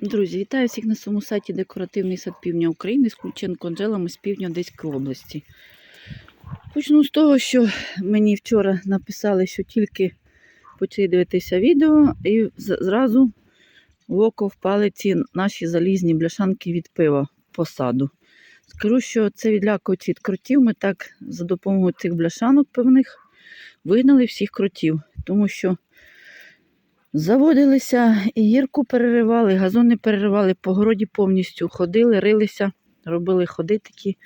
Друзі, вітаю всіх на своєму сайті Декоративний сад Півдня України з Ключенко Анджелами з півдня Одеської області. Почну з того, що мені вчора написали, що тільки почали дивитися відео, і зразу в око впали ці наші залізні бляшанки від пива по саду. Скажу, що це відлякують від кротів. Ми так за допомогою цих бляшанок певних вигнали всіх кротів, тому що Заводилися, і гірку переривали, газони переривали, по городі повністю ходили, рилися, робили ходи такі.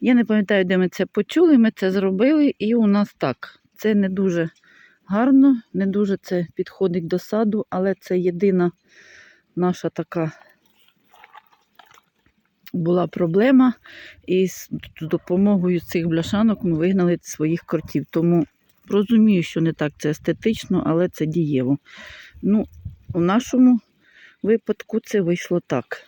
Я не пам'ятаю, де ми це почули, ми це зробили, і у нас так. Це не дуже гарно, не дуже це підходить до саду, але це єдина наша така була проблема. І з допомогою цих бляшанок ми вигнали своїх кортів. Тому розумію, що не так це естетично, але це дієво. Ну, у нашому випадку це вийшло так.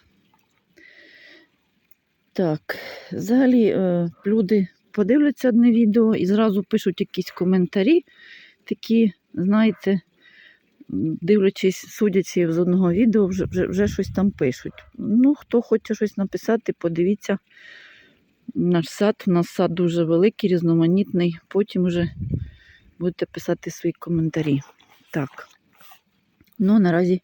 Так, взагалі е, люди подивляться одне відео і зразу пишуть якісь коментарі, такі, знаєте, дивлячись, судячи з одного відео, вже, вже, вже щось там пишуть. Ну, хто хоче щось написати, подивіться. Наш сад, у нас сад дуже великий, різноманітний. Потім вже будете писати свої коментарі. Так. Ну, наразі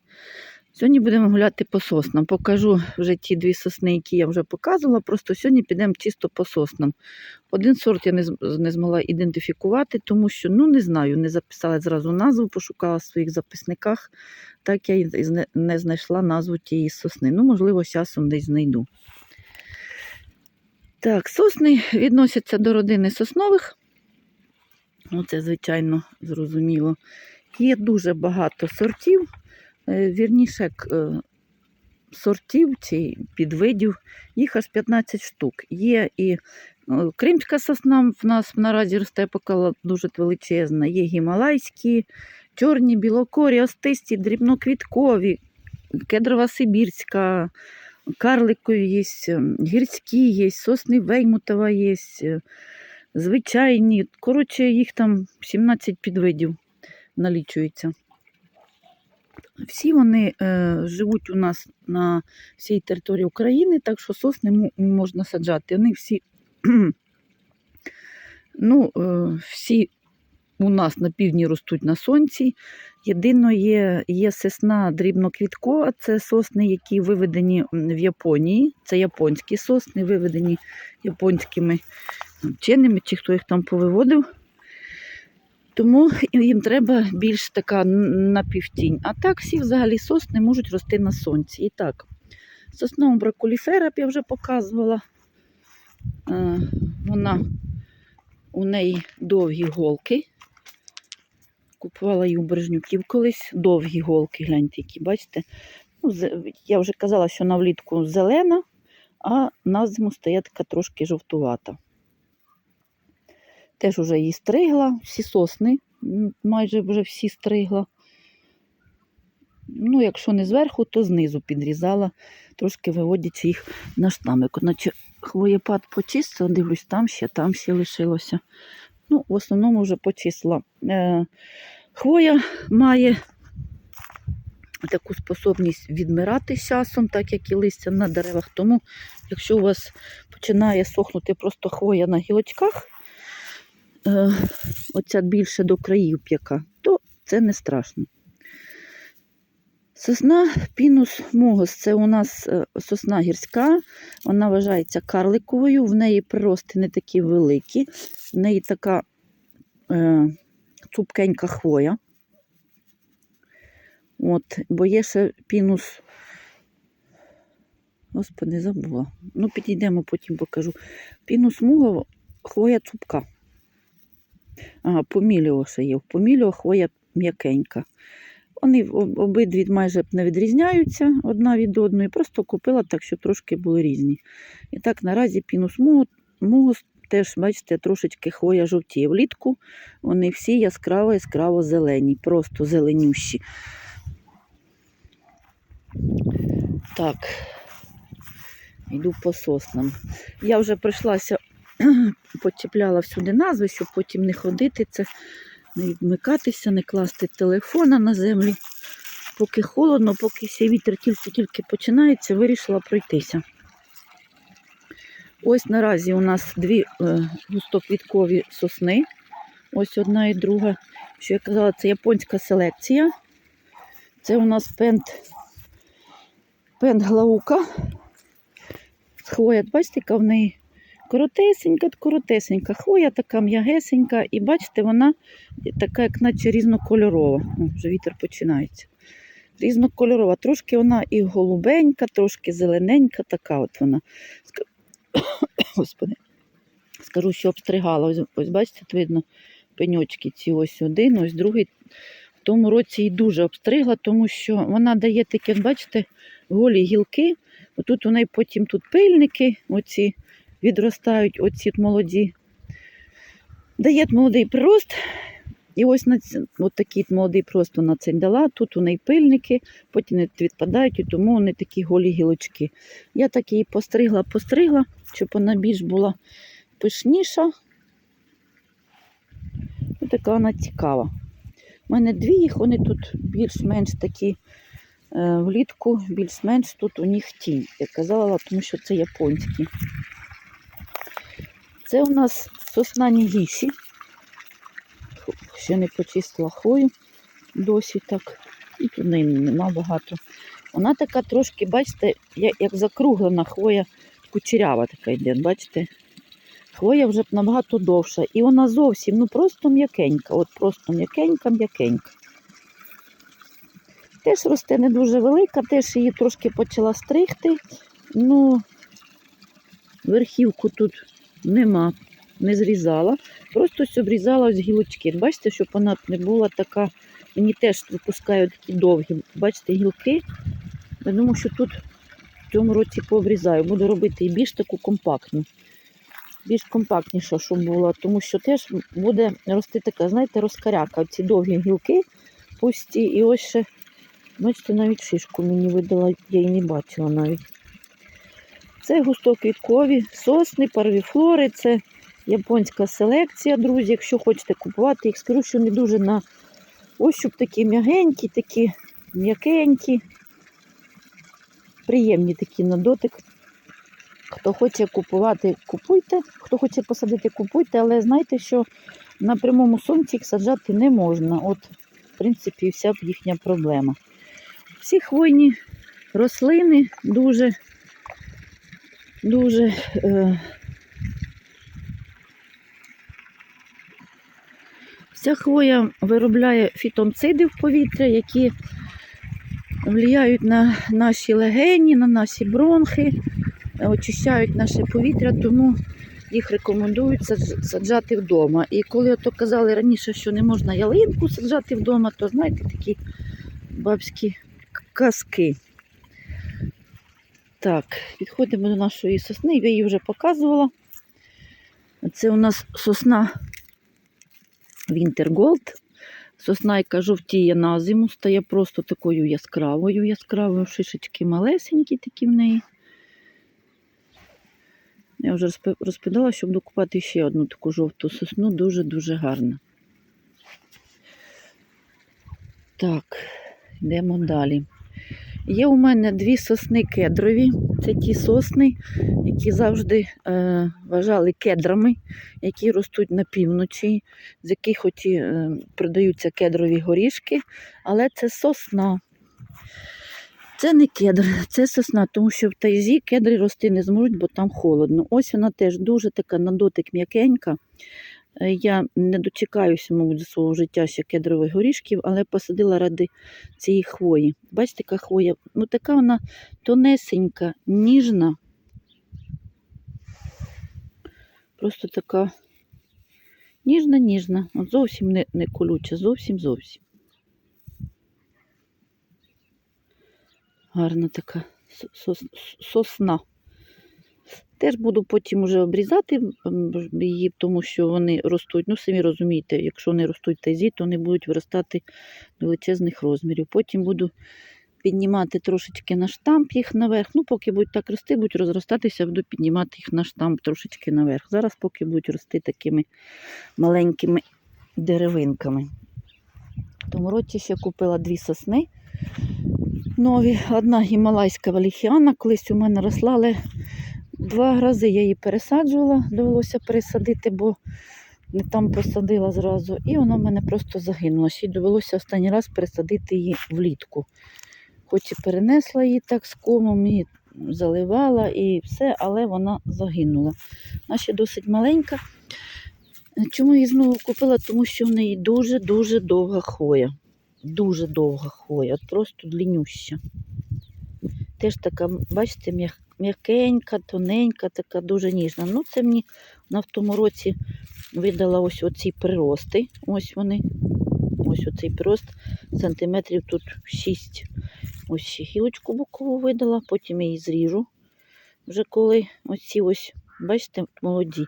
сьогодні будемо гуляти по соснам. Покажу вже ті дві сосни, які я вже показувала. Просто сьогодні підемо чисто по соснам. Один сорт я не, змогла ідентифікувати, тому що, ну, не знаю, не записала зразу назву, пошукала в своїх записниках, так я і не знайшла назву тієї сосни. Ну, можливо, часом десь знайду. Так, сосни відносяться до родини соснових. Ну, це, звичайно, зрозуміло. Є дуже багато сортів, е, вірніше е, сортів чи підвидів, їх аж 15 штук. Є і ну, кримська сосна в нас наразі росте поки дуже величезна, є гімалайські, чорні, білокорі, остисті, дрібноквіткові, кедрова сибірська, карликові є, ем, гірські є, сосни Веймутова є, е, звичайні. Коротше, їх там 17 підвидів налічується. Всі вони е, живуть у нас на всій території України, так що сосни мо- можна саджати. Вони всі, ну, е, всі у нас на півдні ростуть на сонці. Єдино є, є сосна дрібноквіткова, це сосни, які виведені в Японії. Це японські сосни, виведені японськими вченими, чи хто їх там повиводив. Тому їм треба більш така напівтінь. А так всі взагалі сосни можуть рости на сонці. І так, соснову бракуліфера я вже показувала. Е, Вона у неї довгі голки. Купувала її у колись. Довгі голки, гляньте, які, бачите. Ну, я вже казала, що на влітку зелена, а на зиму стає така трошки жовтувата. Теж вже її стригла, всі сосни, майже вже всі стригла. Ну, якщо не зверху, то знизу підрізала, трошки виводячи їх на штамик. Наче хвоєпад почистила, дивлюсь, там ще, там ще лишилося. Ну, в основному вже почистила. Е, хвоя має таку способність відмирати з часом, так як і листя на деревах. Тому, якщо у вас починає сохнути просто хвоя на гілочках, е, оця більше до країв п'яка, то це не страшно. Сосна пінус могос це у нас е, сосна гірська, вона вважається карликовою, в неї прирости не такі великі, в неї така е, цупкенька хвоя. От, бо є ще пінус. Господи, забула. Ну, підійдемо, потім покажу. Пінус муго, хвоя цупка. Ага, поміліо ще є. В поміліо хвоя м'якенька. Вони обидві майже не відрізняються одна від одної. Просто купила так, щоб трошки були різні. І так, наразі пінус муго, мугос теж, бачите, трошечки хвоя жовтіє. Влітку вони всі яскраво яскраво зелені, просто зеленющі. Так, йду по соснам. Я вже прийшлася, почіпляла всюди назви, щоб потім не ходити, це не відмикатися, не класти телефона на землю. поки холодно, поки ще вітер тільки-тільки починається, вирішила пройтися. Ось наразі у нас дві е, густоквіткові сосни. Ось одна і друга. Що я казала, це японська селекція. Це у нас пент, пент глаука. Хвоя, бачите, яка в неї коротесенька, коротесенька. Хвоя така м'ягесенька, і бачите, вона така, як наче різнокольорова. О, вже вітер починається. Різнокольорова. Трошки вона і голубенька, трошки зелененька, така от вона. Господи. Скажу, що обстригала. Ось, ось бачите, тут видно пеньочки ці ось один, ось другий. В тому році її дуже обстригла, тому що вона дає такі, бачите, голі гілки. Отут у неї потім тут пильники, оці відростають, оці молоді. Дає молодий прирост. І ось на ці- от такий молодий прирост вона цей дала. Тут у неї пильники, потім вони відпадають, і тому вони такі голі гілочки. Я так її постригла, постригла, щоб вона більш була пишніша. Ось така вона цікава. У мене дві їх, вони тут більш-менш такі е, влітку, більш-менш тут у них тінь. Я казала, тому що це японські. Це у нас сосна Нігіші. Хо- Ще не почистила хвою досі так. І тут неї нема багато. Вона така трошки, бачите, як закруглена хвоя, кучерява така йде, бачите? Хвоя вже набагато довша. І вона зовсім ну просто м'якенька. От просто м'якенька, м'якенька. Теж росте не дуже велика, теж її трошки почала стригти. Ну, верхівку тут нема, не зрізала. Просто ось обрізала ось гілочки. Бачите, щоб вона не була така. Мені теж випускають такі довгі, бачите, гілки. Я думаю, що тут в цьому році пообрізаю. Буду робити і більш таку компактну. Більш компактніша, щоб була, тому що теж буде рости така, знаєте, розкаряка. Ці довгі гілки пусті. І ось ще, бачите, навіть шишку мені видала, я її не бачила навіть. Це густоквіткові сосни, парвіфлори, це японська селекція, друзі. Якщо хочете купувати, їх скажу, що не дуже на ощуп такі м'ягенькі, такі м'якенькі, приємні такі на дотик. Хто хоче купувати, купуйте. Хто хоче посадити, купуйте, але знайте, що на прямому сонці їх саджати не можна. От, в принципі, вся їхня проблема. Всі хвойні рослини дуже, дуже е, Ця хвоя виробляє фітонциди в повітря, які впливають на наші легені, на наші бронхи, очищають наше повітря, тому їх рекомендують саджати вдома. І коли ото казали раніше, що не можна ялинку саджати вдома, то знаєте такі бабські казки. Так, підходимо до нашої сосни, я її вже показувала. Це у нас сосна Вінтерголд. Сосна, яка жовтіє на зиму, стає просто такою яскравою, яскравою, шишечки малесенькі такі в неї. Я вже розповідала, щоб докупати ще одну таку жовту сосну, дуже-дуже гарна. Так, йдемо далі. Є у мене дві сосни кедрові. Це ті сосни, які завжди е, вважали кедрами, які ростуть на півночі, з яких хоч і е, продаються кедрові горішки, але це сосна. Це не кедр, це сосна, тому що в тайзі кедри рости не зможуть, бо там холодно. Ось вона теж дуже така на дотик м'якенька. Е, Я не дочекаюся, мабуть, за свого життя ще кедрових горішків, але посадила ради цієї хвої. Бачите, яка хвоя? Ну така вона тонесенька, ніжна. Просто така ніжна-ніжна. От зовсім не, не колюча, зовсім зовсім. Гарна така сос- сос- сосна. Теж буду потім уже обрізати її, тому що вони ростуть, ну самі розумієте, якщо вони ростуть тазі, то вони будуть виростати величезних розмірів. Потім буду піднімати трошечки на штамп їх наверх. Ну, поки будуть так рости, будуть розростатися, буду піднімати їх на штамп трошечки наверх. Зараз поки будуть рости такими маленькими деревинками. Тому році ще купила дві сосни. нові. Одна гімалайська валіхіана колись у мене росла, але два рази я її пересаджувала, довелося пересадити, бо не там посадила зразу. І вона в мене просто загинула. Ще довелося останній раз пересадити її влітку. Хоч і перенесла її так з комом, і заливала і все, але вона загинула. Вона ще досить маленька. Чому її знову купила? Тому що в неї дуже-дуже довга хвоя. Дуже довга хвоя, просто длиннюща. Теж така, бачите, м'як- м'якенька, тоненька, така дуже ніжна. Ну, це мені вона в тому році видала ось оці прирости. Ось вони. Ось оцей прирост сантиметрів тут 6. Ось гілочку бокову видала, потім її зріжу. Вже коли оці ось, бачите, молоді.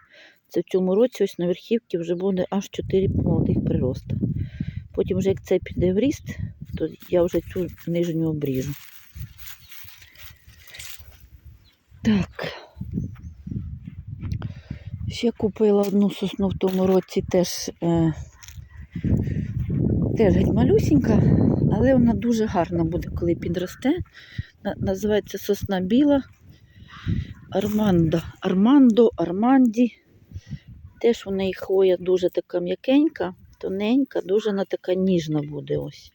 Це в цьому році ось на верхівці вже буде аж 4 молодих прироста. Потім, вже як це піде в ріст, то я вже цю нижню обріжу. Так. Ще купила одну сосну в тому році теж, е, теж геть малюсінька, але вона дуже гарна буде, коли підросте. На- Називається сосна біла. Армандо, Армандо, Арманді. Теж у неї хвоя дуже така м'якенька, тоненька, дуже вона така ніжна буде ось.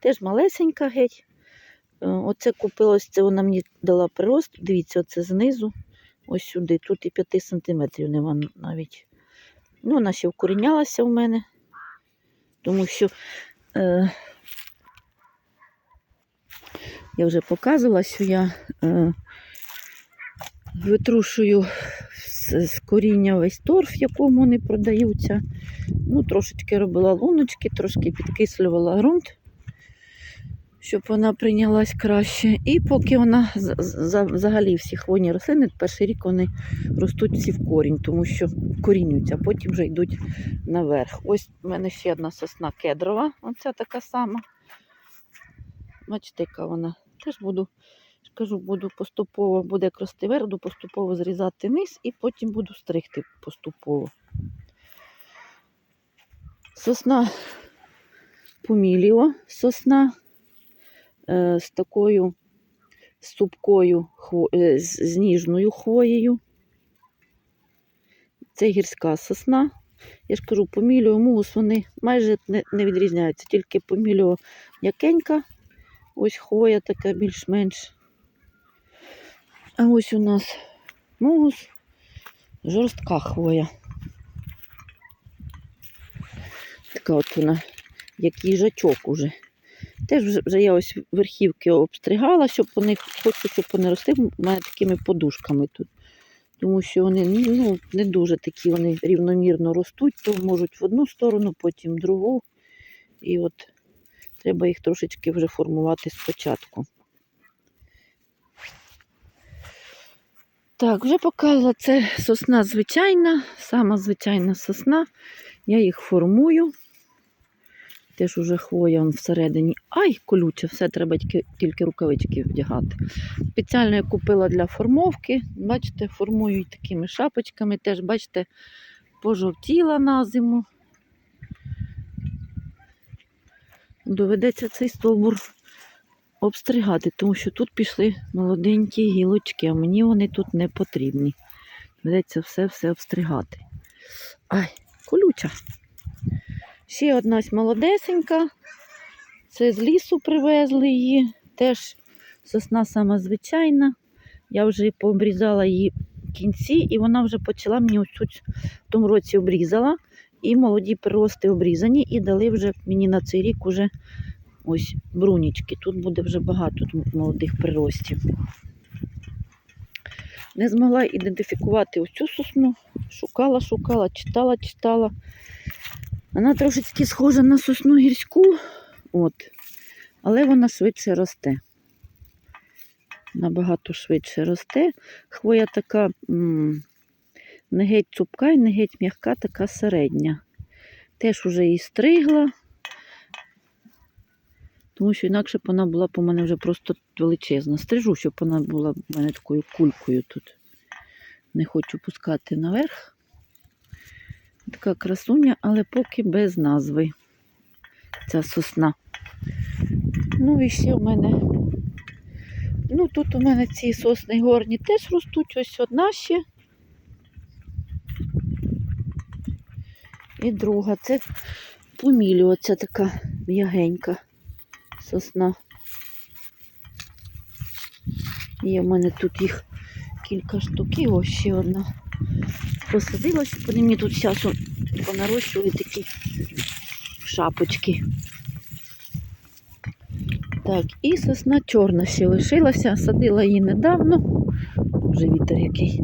Теж малесенька геть. Е, Оце купилось, це вона мені дала прирост. Дивіться, оце знизу, ось сюди. Тут і 5 сантиметрів нема навіть. Ну, вона ще вкорінялася в мене, тому що е, я вже показувала, що я е, витрушую з, з коріння весь торф, якому вони продаються. Ну, трошечки робила луночки, трошки підкислювала ґрунт, щоб вона прийнялась краще. І поки вона взагалі всі хвойні рослини, перший рік вони ростуть всі в корінь, тому що корінюються, а потім вже йдуть наверх. Ось в мене ще одна сосна кедрова, оця така сама. Бачите, яка вона. Теж буду, кажу, буду поступово, буде як рости вверх, буду поступово зрізати низ і потім буду стригти поступово. Сосна поміліо, сосна з такою супкою, е, з, ніжною хвоєю. Це гірська сосна. Я ж кажу, поміліо, мус, вони майже не, не відрізняються, тільки поміліо м'якенька, ось хвоя така більш-менш. А ось у нас мус, жорстка хвоя. Така от вона, як їжачок уже. Теж вже, я ось верхівки обстригала, щоб вони, хочу, щоб вони росли мене такими подушками тут. Тому що вони ну, не дуже такі, вони рівномірно ростуть, то можуть в одну сторону, потім в другу. І от треба їх трошечки вже формувати спочатку. Так, вже показала, це сосна звичайна, сама звичайна сосна. Я їх формую. Теж уже хвоя всередині. Ай, колюче, все треба тільки, тільки рукавички вдягати. Спеціально я купила для формовки. Бачите, формую і такими шапочками. Теж, бачите, пожовтіла на зиму. Доведеться цей стовбур обстригати, тому що тут пішли молоденькі гілочки, а мені вони тут не потрібні. Доведеться все-все обстригати. Ай, колюча. Ще одна молодесенька. Це з лісу привезли її. Теж сосна сама звичайна. Я вже пообрізала її кінці, і вона вже почала мені ось в тому році обрізала. І молоді прирости обрізані, і дали вже мені на цей рік уже ось брунічки. Тут буде вже багато молодих приростів. Не змогла ідентифікувати ось цю сосну. Шукала, шукала, читала, читала. Вона трошечки схожа на сосну гірську, от, але вона швидше росте. Набагато швидше росте. Хвоя така не геть цупка і не геть м'яка, така середня. Теж уже її стригла, тому що інакше б вона була у мене вже просто величезна. Стрижу, щоб вона була в мене такою кулькою тут. Не хочу пускати наверх. Така красуня, але поки без назви. Ця сосна. ну і ще в мене. Ну, тут у мене ці сосни горні теж ростуть, ось одна ще. І друга. Це пуміліо, ця така м'ягенька сосна. Є в мене тут їх кілька штук, і ось ще одна. Посадила, щоб вони мені тут зараз понарощували такі шапочки. Так, і сосна чорна ще лишилася, садила її недавно. Вже вітер який.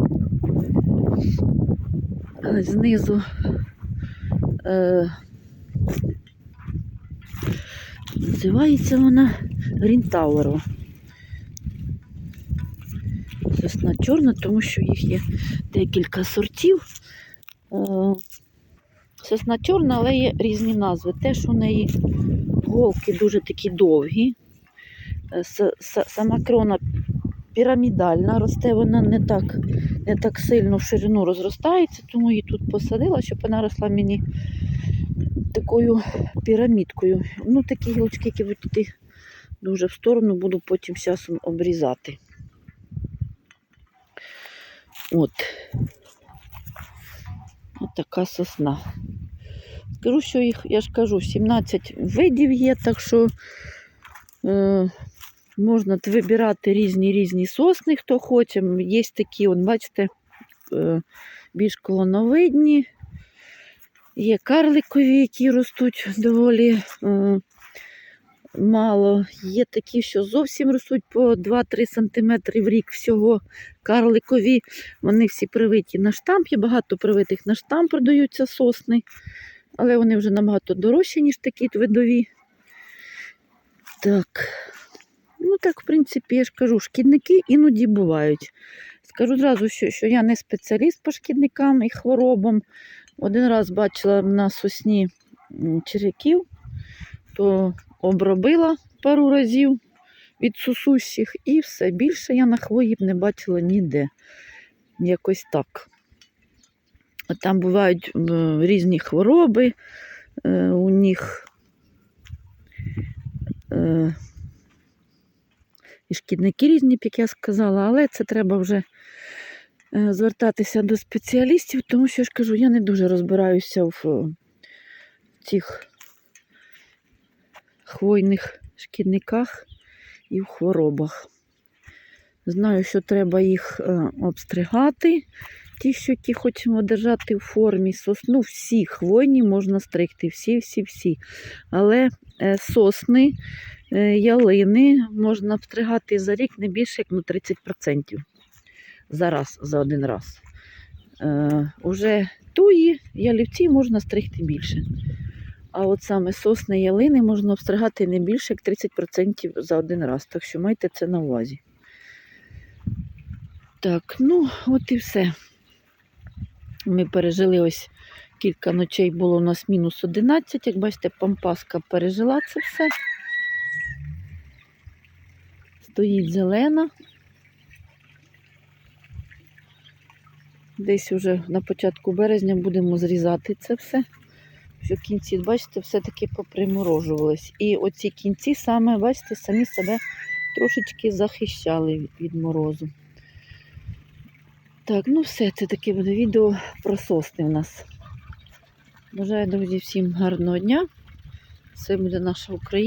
Знизу е, називається вона Рінтауерова. Сосна чорна, тому що їх є декілька сортів. Е, Сосна чорна, але є різні назви. Теж у неї голки дуже такі довгі. Е, Сама крона пірамідальна, росте вона не так, не так сильно в ширину розростається, тому її тут посадила, щоб вона росла мені такою пірамідкою. Ну, такі гілочки, які будуть йти дуже в сторону, буду потім часом обрізати. От. От така сосна. Скажу, що їх, я ж кажу, 17 видів є, так що е, можна вибирати різні різні сосни, хто хоче. Є такі, от, бачите, е, більш колоновидні, є карликові, які ростуть доволі е, мало. Є такі, що зовсім ростуть по 2-3 см в рік всього. Карликові, вони всі привиті на штамп, є багато привитих на штамп продаються сосни, але вони вже набагато дорожчі, ніж такі видові. Так. Ну так, в принципі, я ж кажу, шкідники іноді бувають. Скажу одразу, що, що я не спеціаліст по шкідникам і хворобам. Один раз бачила на сосні м, черв'яків, то обробила пару разів від сусущих і все. Більше я на хвої б не бачила ніде. Якось так. Там бувають різні хвороби, е, у них е, і шкідники різні, як я сказала, але це треба вже е, звертатися до спеціалістів, тому що я ж кажу, я не дуже розбираюся в е, цих хвойних шкідниках і в хворобах. Знаю, що треба їх е, обстригати, ті, що ті хочемо держати в формі. Сосну всі хвойні можна стригти, всі-всі-всі. Але е, сосни, е, ялини можна обстригати за рік не більше, як на 30% за раз, за один раз. Уже туї, ялівці можна стригти більше. А от саме сосни ялини можна обстригати не більше, як 30% за один раз. Так що майте це на увазі. Так, ну, от і все. Ми пережили ось кілька ночей було у нас мінус 11. Як бачите, пампаска пережила це все. Стоїть зелена. Десь уже на початку березня будемо зрізати це все. Що кінці, бачите, все-таки поприморожувались. І оці кінці саме, бачите, самі себе трошечки захищали від- морозу. Так, ну все, це таке буде відео про сосни в нас. Бажаю, друзі, всім гарного дня. Це буде наша Україна.